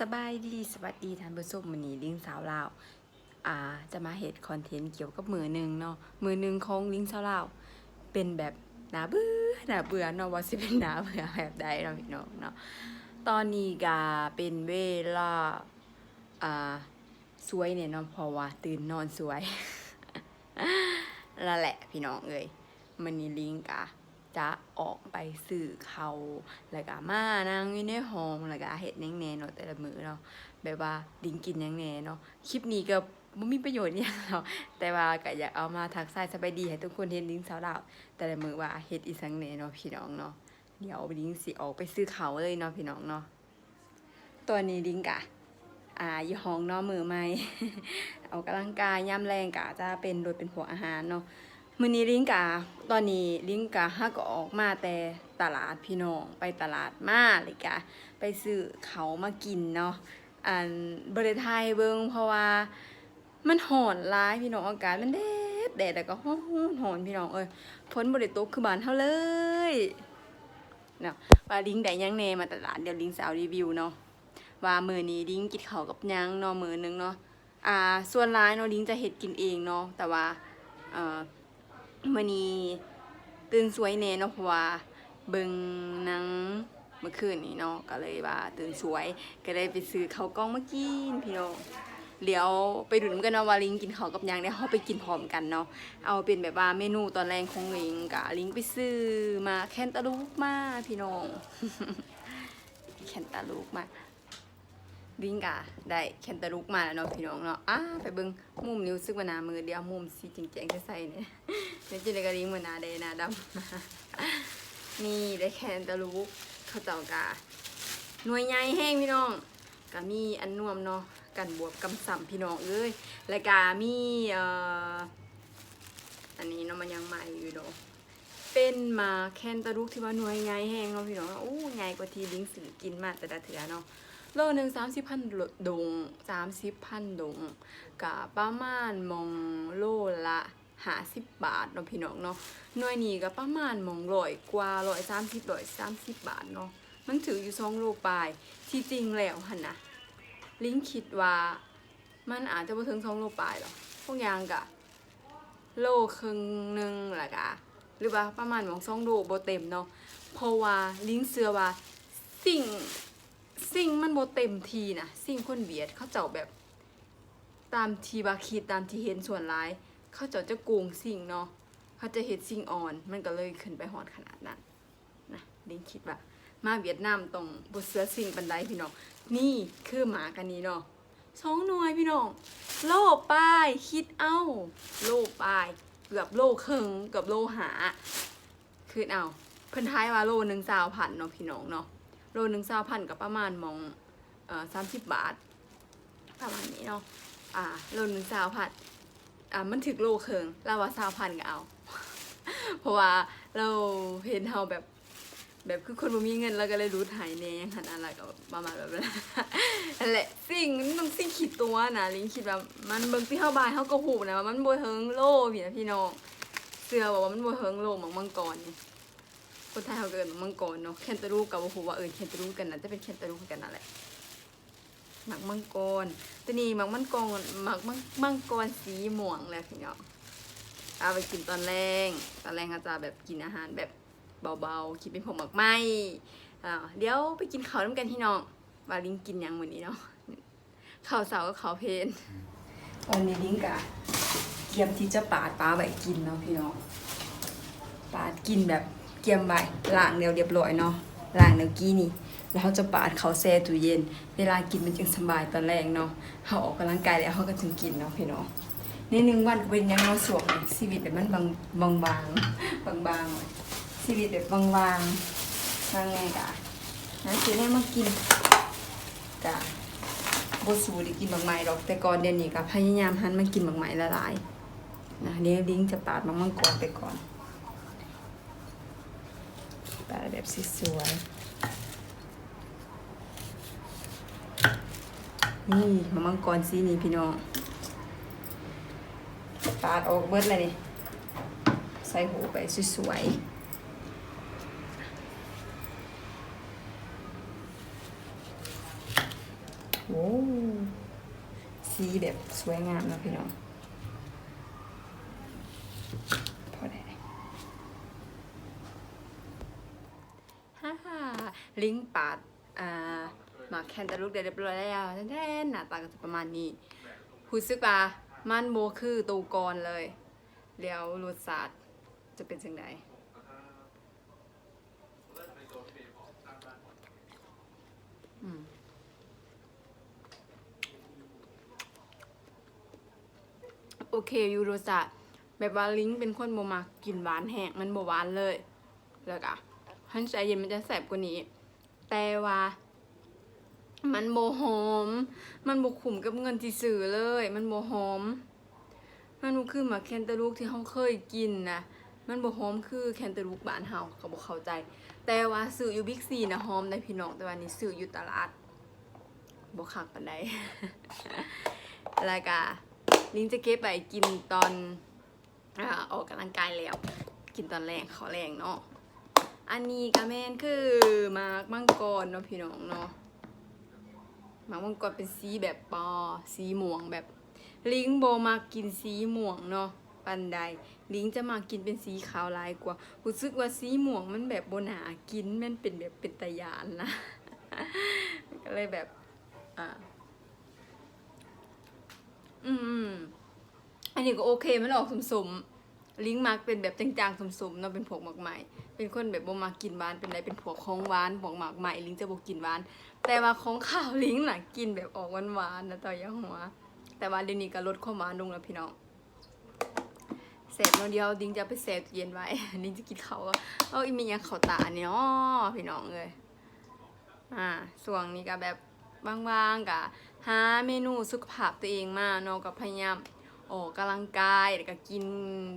สบายดีสวัสดีท่านผู้ชมวันนี้ลิงสาวลาวอ่าจะมาเห็ดคอนเทนต์เกี่ยวกับมือหนึ่งเนาะมือหนึ่งของลิงสาวลาวเป็นแบบหนาเบื่อหนาเบื่อเนาะว่าสิเป็นหนาเบื่อแบบใดเนาะพี่น้องเนาะตอนนี้ก็เป็นเวลาอ่าสวยเนี่ยเนาะเพราะว่าตื่นนอนสวยนั่นแหละพี่น้องเอ้ยมันนี้ลิงกะ จะออกไปสื่อเขาแล้วก็มานั่งอยู่ในห้องแล้วก็เฮ็ดแหน่งแน่เนาะแต่ละมือเนาะแบบว่าลิงกินแหน่งแน่เนาะคลิปนี้ก็บ่มีประโยชน์อหยังหรอกแต่ว่าก็อยากเอามาทักทายสบายดีให้ทุกคนเห็นลิงสาวดาวแต่ละมือว่าเฮ็ดอีสังแน่เนาะพี่น้องเนาะเดี๋ยวลิงสิออกไปซื้อเขาเลยเนาะพี่น้องเนาะตัวนี้ลิงกะอ่าอยู่ห้องเนาะมือใหม่เอากำลังกายย่ำแรงกะจะเป็นโดยเป็นหัวอาหารเนาะ มือนี้ลิงกะตอนนี้ลิงกะฮักก็ออกมาแต่ตลาดพี่น้องไปตลาดมาเลยกะ ไปซื้อเขามากินเนาะอันบริไทยเบิงเพราะว่ามันหอนร้ายพี่น้องอากาศมันแดดแดดแต่ก็ฮ้อนหอนพี่น้องเอ้ยฝนบริโตกคือบานเฮาเลยเนาะว่าลิงได้ยังแหน่มาตลาดเดี๋ยวลิงสาวรีวิวเนาะว่ามือนี้ดิ้งกินข้ากับยังเนาะมือนึงเนาะอ่าส่วนร้ายเนาะดิ้งจะเฮ็ดกินเองเนาะแต่ว่าเอ่อ มื้อนี้ตื่นสวยแน่เนาะเพราะว่าเบิ่งหนังเมื่อคืนนี้เนาะก็เลยว่าตื่นสวยก็เลยไปซื้อข้าวกล้องมากินพี่น้องเดี๋ยวไปดูนกันเนาะว่าลิงกินข้าวกับยังเดี๋ยวเราไปกินพร้อมกันเนาะเอาเป็นแบบว่าเมนูตอนแรกของลิงกะลิงไปซื้อมาแคนตาลูปมาพี่น้องแคนตาลูปมา ลิงกะได้แคนตาลูกมาแล้วเนาะพี่น้องเนาะอ้าไปเบิ่งมุมนิ้วซึกว่าหนามือเดียวมุมสีจริงแจงใส่ๆเนี่ยเนจะได้กะลิงมือนหนาแดงหนาดำนี่ได้แคนตาลูกเขาเจ้ากะหน่วยใหญ่แห้งพี่น้องก็มีอันนวมเนาะกันบวบกำสัมพี่น้องเอ้ยแล้วก็มีเอ่ออันนี้เนาะมันยังใหม่อยู่เนาะเป็นมาแคนตาลูกที่ว่าหน่วยใหญ่แห้งเนาะพี่น้องอู้ใหญ่กว่าที่ลิงสือกินมาแต่ละเถือเนาะ โลหนึ่งสามสิบพันดงสามสิบพันดงกับประมาณมองโลละหาสิบบาทเนาะพี่น้องเนาะหน่วยนี้ก็ประมาณมองร้อยกว่าร้อยสามสิบร้อยสามสิบบาทเนาะมันถืออยู่สองโลปลายที่จริงแล้วหันนะลิงคิดว่ามันอาจจะบ่ถึงสองโลปลายหรอพวกยางกะโลครึ่งหนึ่งแหละกะหรือว่าประมาณมองสองโลบ่เต็มเนาะเพราะว่าลิงเสือว่าสิ่ง สิ่งมันโบเต็มทีนะสิ่งคนเบียดเขาเจ้าแบบ ตามทีบาคิดตามที่เห็นส่วนร้าย เขาเจ้าจะโกงสิ่งเนาะเขาจะเห็ดสิ่งอ่อน มันก็เลยขึ้นไปหอดขนาดนั้นนะลิงคิดว่ามาเวียดนามต้องบเสือสิ่งบันไดพี่น้องนี่คือหมากันนี้เนาะสองหน่วยพี่น้องโลป้ายคิดเอา โลป้ายเกือบโลครึ่งเกือบโลหาคือเอาเพิ่นท้ายว่าโลหนึ่งสาวพันเนาะพี่น้องเนาะ โลหนึ่งสาวพันกับประมาณมองเอ่อสามสิบบาท ประมาณนี้เนาะอ่าโลหนึ่งสาวพันอ่ามันถึกโลเคิงเราว่าสาวพันก็เอา เพราะว่าเราเห็นเฮาแบบแบบคือคนบ่มีเงินแล้วก็เลยรู้ถ่ายแน่ยังหันอะไรก็ประมาณแบบนั้นนั่นแหละสิ่งมันต้องสิ่งขีดตัวนะลิงคิดว่ามันเบิ่งที่เฮาบายเฮาก็หูนะว่ามันบ่เฮิงโลพี่นะพี่น้องเสือบอกว่ามันบ่เฮิงโลหมังมังกรนี่ คนไทยเขาเกิดมังกรเนาะแคนตาลูปกับว่าผมว่าเออแคนตาลูปกันนะจะเป็นแคนตาลูปกันนั่นแหละหมักมังกรตัวนี้หมักมังกรหมักมังมังกรสีม่วงแหละพี่น้องเอาไปกินตอนแรงตอนแรงอาจจะแบบกินอาหารแบบเบาๆคิดเป็นผมหมักไหมอ่าเดี๋ยวไปกินข้าวน้ำกันพี่น้องวาลิงกินยังวันนี้เนาะข้าวเสากับข้าวเพนวันนี้ลิงกะเตรียมที่จะปาดปลาไว้กินเนาะพี่น้องปาดกินแบบ เกียมไว้ล้างเดียวเรียบร้อยเนาะล้างเดียวกี้นี่แล้วเขาจะปาดเขาแช่ตู้เย็น เวลากินมันจึงสบายตอนแรกเนาะเขาออกกำลังกายแล้วเขาก็ถึงกินเนาะพี่เนาะในหนึ่งวันก็เป็นยังเราะสวงชีวิตแบบมันบางบางบางบางบางชีวิตแบบบางบางบางไงกะนั้นคือเนี่ยมากินกะบสูไดกินบางไม้หรอกแต่ก่อนเดี๋ยวนี้ก็พยายามหันมากินบางไม้ละลายนะเดี๋ยวลิงจะปาดบางมังกรไปก่อน ปลาแบบสวยๆนี่มะมังกรสีนี้พี่น้องปาดออกเบิดเลยนี่ ใส่หูไปสวยโอ้สีแบบสวยงามนะพี่น้อง พอได้ฮ่าฮ่า ลิงก์ปาดอ่าหมาแคนตาลูกเดี๋ยวเรียบร้อยแล้วแท้ๆหน้าตาก็จะประมาณนี้รู้สึกว่ามันโบคือตูกรเลย แล้วรสชาติจะเป็นจังไดอืมโอเคยูโรสะแบบว่าลิงเป็นคนบ่มักกินหวานแห้งมันบ่หวานเลย แล้วก็หันใจเย็นมันจะแสบกว่านี้ แต่ว่า มันโบหอม มันบ่ขุมกับเงินที่ซื้อเลย มันโบหอม มันบ่คือหมาแคนตาลูกที่เขาเคยกินนะมันบ่หอมคือแคนตาลูกบ้านเฮาเขาบ่เข้าใจ แต่ว่าซื้ออยู่บิ๊กซีนะหอมได้พี่น้องแต่ว่านี่ซื้ออยู่ตลาดบ่คักปานใดแล้วก็ลิงจะเก็บไปกินตอนอออกกำลังกายแล้ว กินตอนแรกขอแรงเนาะ อันนี้กะแมนคือมากมังกรเนาะพี่น้องเนาะมากมังกรเป็นสีแบบปอสีม่วงแบบ ลิงโบมากินสีม่วงเนาะปันใด ลิงจะมากินเป็นสีขาวลายกว่ารู้สึกว่าสีม่วงมันแบบโบนากินมันเป็นแบบเป็นตะยานนะก็เลยแบบอ่าอืมอันนี้ก็โอเคมันออกสมๆ ลิงมาร์กเป็นแบบจางๆสมๆเนาะเป็นพวกหมากใหม่เป็นคนแบบบ่มากินหวานเป็นไรเป็นพวกของหวานพวกหมากใหม่ลิงจะบ่กินหวาน แต่ว่าของข้าวลิงน่ะกินแบบออกหวานๆนะต่อยาหัว แต่ว่าเดี๋ยวนี้ก็ลดความหวานลงแล้วพี่น้องเสร็จเนาะเดียวลิงจะไปเซฟตู้เย็นไว้ลิงจะกินเขาก็เอาอีมีหยังเขาตาเนี่ยอ๋อพี่น้องเลยอ่าส่วงนี้ก็แบบว่างๆกะหาเมนูสุขภาพตัวเองมาเนาะก็พยายาม ออกกำลังกายแล้วก็กิน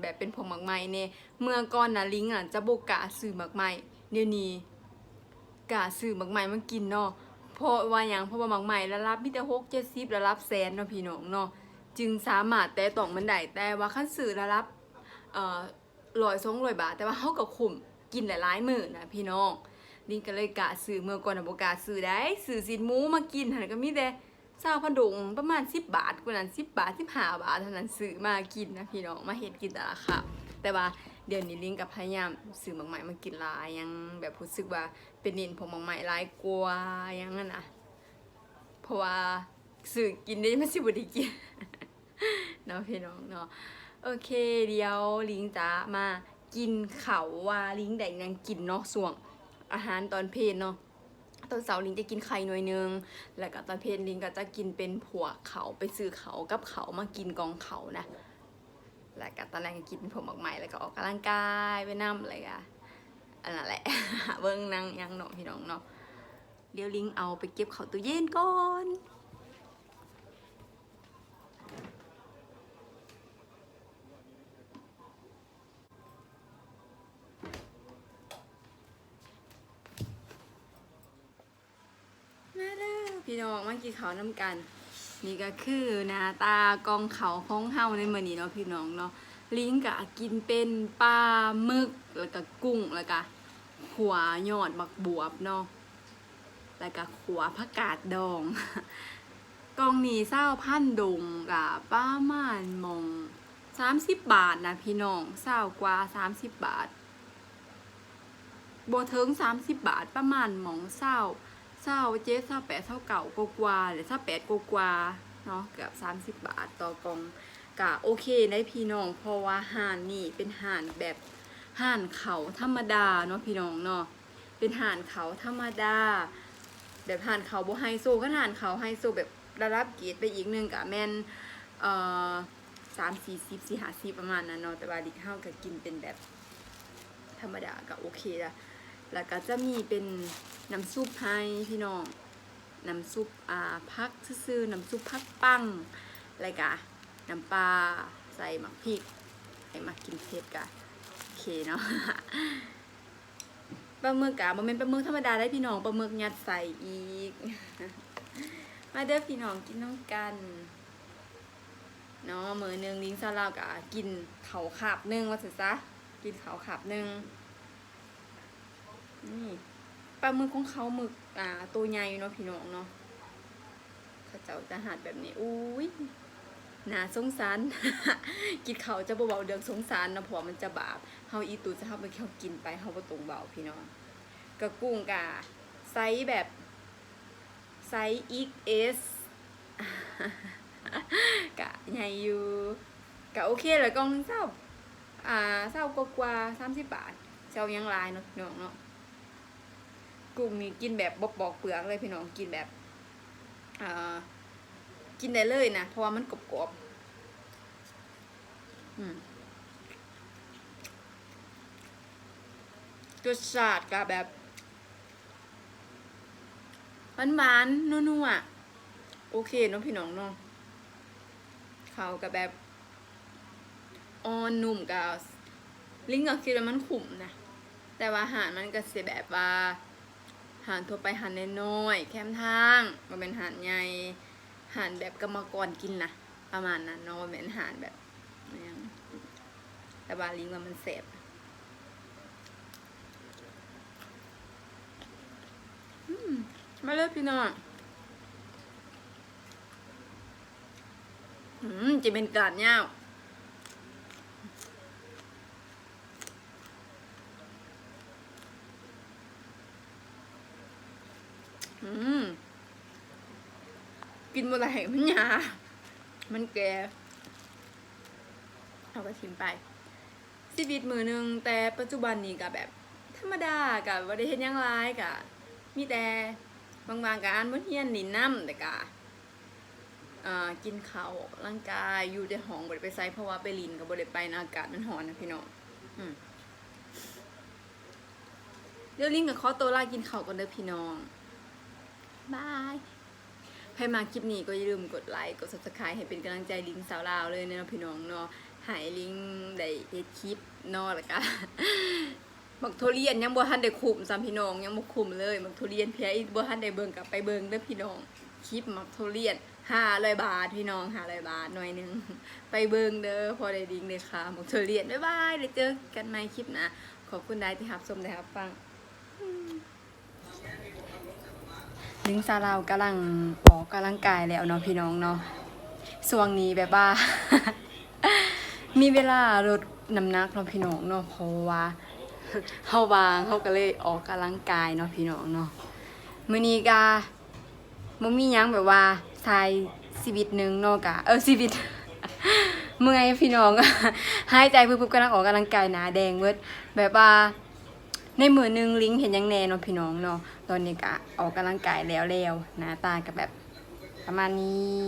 แบบเป็นผงหมักไหม้เนี่ยเมื่อก่อนนะลิงอะจะบกกะซื้อหมักไหม้เดี๋ยวนี้กะซื้อหมักไหม้มากินเนาะเพราะว่าหยังเพราะว่าหมักไหม้ระลับมีแต่หกเจ็ดสิบระลับแสนเนาะพี่น้องเนาะจึงสามารถแต่ต้องมันได้แต่ว่าขั้นซื้อระลับเอ่อร้อยสองร้อยบาทแต่ว่าเฮาก็คุ้มกินหลายๆมื้อนะพี่น้องลิงก็เลยกะซื้อเมื่อก่อนน่ะบ่กะซื้อได้ซื้อสินหมูมากินหั่นก็มีแต่ เจ้าพะดงประมาณ 10 บาทกว่านั้น 10 บาท15บาทเท่านั้นซื้อมากินนะพี่น้องมาเฮ็ดกินแต่ละค่ะ แต่ว่าเดี๋ยวนี้ลิงกับพยายามซื้อหมักใหม่มากินหลายยังแบบรู้สึกว่าเป็นนินผมหมักใหม่หลายกว่าอยังนั้นนะเพราะว่าซื้อกินได้ไม่สิบ่ได้กินเนาะพี่น้องเนาะโอเคเดี๋ยวลิงจะมากินเขาว่าลิงได้หยังกินเนาะส่วงอาหารตอนเพลนเนาะ ตอนเสาร์ลิงจะกินไข่หน่วยหนึง แล้วก็ตอนเพลนลิงก็จะกินเป็นผัวเขาไปซื้อเขากับเขามากินกองเขานะ แล้วก็ตอนแรกก็กินผมออกใหม่แล้วก็ออกกำลังกายไปนั่มอะไรกันอันนั้นแหละ เบิ้งนั่งยังเนาะพี่น้องเนาะ เดี๋ยวลิงเอาไปเก็บเขาตู้เย็นก่อน กินข้าน้ำกัน นี่ก็คือหน้าตากองเขาของเฮาในมื้อนี้เนาะพี่น้องเนาะลิงก็กินเป็นปลาหมึกแล้วก็กุ้งแล้วก็ขัวยอดบักบวบเนาะแล้วก็ขัวผักกาดดองกองนี้เศร้าพันดงกับประมาณหมอง30บาทนะพี่น้องเศร้ากว่า30บาทบ่ถึง30บาทประมาณมองเศร้า เศร้าเจ๊เศร้าแปดเศร้าเก่ากกว่าหรือเศร้าแปดกกว่าเนาะเกือบสามสิบบาทต่อกองกะโอเคได้พี่น้องเพราะว่าห่านนี่เป็นห่านแบบห่านเขาธรรมดาเนาะพี่น้องเนาะเป็นห่านเขาธรรมดา แบบห่านเขาโบไฮโซก็ห่านเขาไฮโซแบบระดับเกียรติไปอีกนึงกะแมนเอ่อสามสี่สิบสี่ห้าสิบประมาณนั้นเนาะแต่ว่าดิข้าวก็กินเป็นแบบธรรมดาก็โอเคละ แล้วก็จะมีเป็นน้ำซุปให้พี่น้อง น้ำซุปอ่าพักซื่อๆน้ำซุปพักปังอะไรกะน้ำปลาใส่หมักพริกให้มากินเผ็ดกะโอเคเนาะปลาหมึกกะมันเป็นปลาหมึกธรรมดาได้พี่น้องปลาหมึกยัดใส่อีก มาเด้อพี่น้องกินน้องกันเนาะมือหนึ่งลิงซาลาวกะกินเขาขาบหนึ่งว่าสิซะกินเขาขาบหนึ่ง นี่ปลาหมึกของเขาหมึกอ่าตัวใหญ่อยู่เนาะพี่น้องเนาะเขาเจ้าจะหัดแบบนี้อุ้ยน่าสงสารกินเขาจะบ่เบาเดืองสงสารนะเพราะว่ามันจะบาปเฮาอีตูจะเฮาไปเขากินไปเฮาบ่ตรงเบาพี่น้องกระกุ้งกะไซส์แบบไซส์ XS กะใหญ่อยู่กะโอเคเลยกองเศร้าอ่าเศร้ากว่ากว่าสามสิบบาทเจ้ายังลายเนาะน้องเนาะ กุ้งนี่กินแบบบปอกเปลือกเลยพี่น้องกินแบบอ่ากินได้เลยนะเพราะว่ามันกรอบๆอืมรสชาติก็แบบหวานๆนัวๆโอเคเนาะพี่น้องเนาะเขากับแบบอ่อนนุ่มกับลิ้งก็คิดว่ามันขุมนะ แต่ว่าอาหารมันก็เสิแบบว่า หารทั่วไปหารน้อยๆแคมทางมันเป็นหารใหญ่หารแบบกรรมกรกินนะประมาณนั้นเนาะบ่แม่นหารแบบยังแต่ว่าลิงว่ามันเสบอืมมาเลยพี่น้องอืมจะเป็นกาดเงาวอืม กินบ่ได้มันหยา มันแก่เอาไปชิมไปชีวิตมือหนึ่งแต่ปัจจุบันนี้ก็แบบ ธรรมดากับว่าได้เห็นยังไรกะมีแต่บางๆกะอ่านบทเรียนนินน้ำแต่กะอ่ากินข้าวออกกำลังกายอยู่ในห้องบ่ได้ไปไซเพราะว่าไปลินกับบ่ได้ไปนะอากาศมันร้อนนะพี่น้องเดี๋ยวลิงกับขอตัวลากินข้าวก่อนเด้อพี่น้อง บายใครมาคลิปนี้ก็อย่าลืมกดไลค์ กด subscribe ให้เป็นกำลังใจลิงสาวลาวเลยเนาะพี่น้องเนาะหายลิงได้เฮ็ดคลิปเนาะแล้วก็บักทุเรียนยังบ่ทันได้คุมซ้ำพี่น้องยังบ่คุมเลยบักทุเรียนเพียอีบ่ทันได้เบิ่งกลับไปเบิ่งเด้อพี่น้องคลิปบักทุเรียน500บาทพี่น้อง500บาทหน่อยหนึงไปเบิ่งเด้อพอได้ดิ้งเลยค่ะบักทุเรียนบ๊ายบายเดี๋ยวเจอกันใหม่คลิปนะขอบคุณได้ที่รับชมได้รับฟัง ลิงซาลาวกำลังออกกำลังกายแล้วเนาะพี่น้องเนาะช่วงนี้แบบว่า มีเวลาลดน้ำหนักเนาะพี่น้องเนาะเพราะว่าเฮาวางเฮาก็เลยออกกำลังกายเนาะพี่น้องเนาะมื้อนี้ก็บ่มีหยังแบบว่าใช้ชีวิตหนึงเนาะกะเออชีวิตเมื่อยพี่น้องหายใจปุ๊บๆกำลังออกกำลังกายหนาแดงเบิดแบบว่า ในมือหนึงลิงเห็นยังแน่เนาะพี่น้องเนาะตอนนี้ก็ออกกำลังกายแล้วแล้วหน้าตาก็แบบประมาณนี้